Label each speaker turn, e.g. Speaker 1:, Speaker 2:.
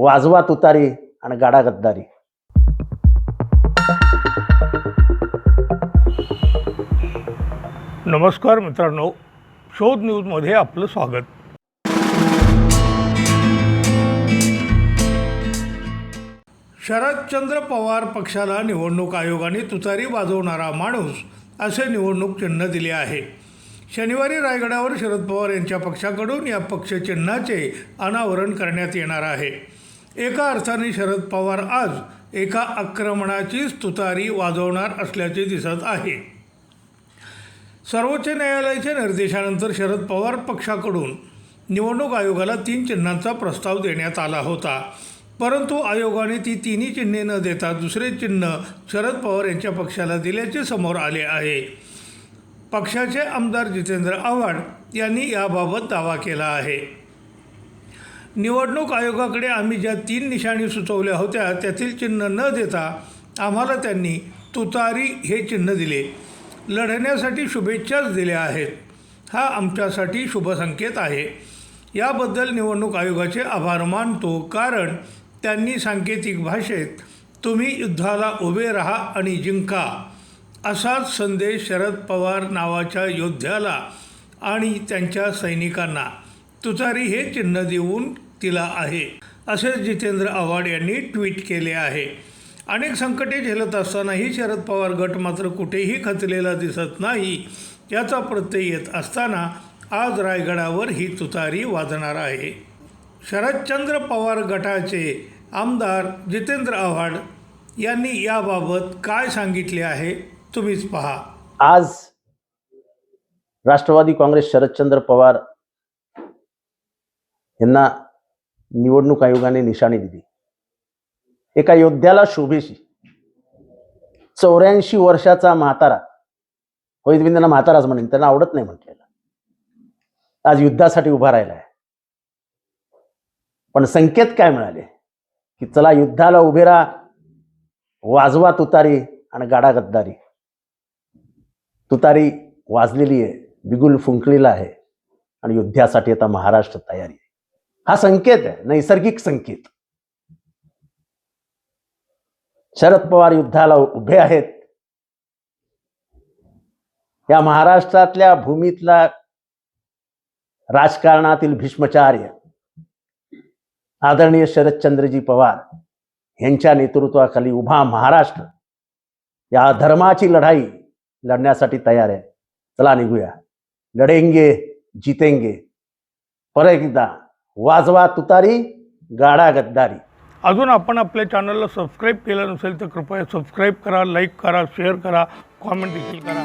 Speaker 1: वाजवा तुतारी आणि गाडा गद्दारी.
Speaker 2: नमस्कार मित्रांनो शोध न्यूजमध्ये आपलं स्वागत. शरदचंद्र पवार पक्षाला निवडणूक आयोगाने तुतारी वाजवणारा माणूस असे निवडणूक चिन्ह दिले आहे. शनिवारी रायगडावर शरद पवार यांच्या पक्षाकडून या पक्षचिन्हाचे अनावरण करण्यात येणार आहे. एका अर्थाने शरद पवार आज एका आक्रमणाचीच तुतारी वाजवणार असल्याचे दिसत आहे. सर्वोच्च न्यायालयाच्या निर्देशानंतर शरद पवार पक्षाकडून निवडणूक आयोगाला तीन चिन्हांचा प्रस्ताव देण्यात आला होता. परंतु आयोगाने ती तिन्ही चिन्हे न देता दुसरे चिन्ह शरद पवार यांच्या पक्षाला दिल्याचे समोर आले आहे. पक्षाचे आमदार जितेंद्र आव्हाड यांनी याबाबत दावा केला आहे. निवडणूक आयोगाकडे आम्ही ज्या तीन निशाणी सुचवल्या होत्या त्यातील चिन्ह न देता आम्हाला त्यांनी तुतारी हे चिन्ह दिले. लढण्यासाठी शुभेच्छाच दिल्या आहेत. हा आमच्यासाठी शुभसंकेत आहे. याबद्दल निवडणूक आयोगाचे आभार मानतो कारण त्यांनी सांकेतिक भाषेत तुम्ही युद्धाला उभे राहा आणि जिंका. असाच संदेश शरद पवार नावाच्या योद्ध्याला आणि त्यांच्या सैनिकांना तुतारी हे चिन्ह देऊन तिला आहे असे जितेंद्र आव्हाड यांनी ट्विट केले आहे. अनेक संकटे झेलत असतानाही शरद पवार गट मात्र कुठेही खचलेला दिसत नाही याचा प्रत्यय येत असताना आज रायगडावर ही तुतारी वाजणार आहे. शरदचंद्र पवार गटाचे आमदार जितेंद्र आव्हाड यांनी याबाबत काय सांगितले आहे तुम्हीच पहा.
Speaker 1: आज राष्ट्रवादी काँग्रेस शरदचंद्र पवार यांना निवडणूक आयोगाने निशाणी दिली. एका योद्ध्याला शोभेशी चौऱ्याऐंशी वर्षाचा म्हातारा होईत मी त्यांना म्हाताराच म्हणेन त्यांना आवडत नाही म्हटलेला. आज युद्धासाठी उभा राहिला आहे पण संकेत काय मिळाले? की चला युद्धाला उभे राहा वाजवा तुतारी आणि गाडा गद्दारी. तुतारी वाजलेली आहे बिगुल फुंकलेला आहे आणि युद्धासाठी आता महाराष्ट्र तयारी आहे. हा संकेत आहे नैसर्गिक संकेत. शरद पवार युद्धाला उभे आहेत. या महाराष्ट्रातल्या भूमीतला राजकारणातील भीष्मचार्य आदरणीय शरदचंद्रजी पवार यांच्या नेतृत्वाखाली उभा महाराष्ट्र या धर्माची लढाई लढण्यासाठी तयार आहे. चला निघूया. लढेंगे जितेंगे. परत एकदा वाजवा तुतारी गाडा गद्दारी.
Speaker 2: अजून आपण आपल्या चॅनलला सबस्क्राईब केलं नसेल तर कृपया सबस्क्राईब करा लाईक करा शेअर करा कॉमेंट देखील करा.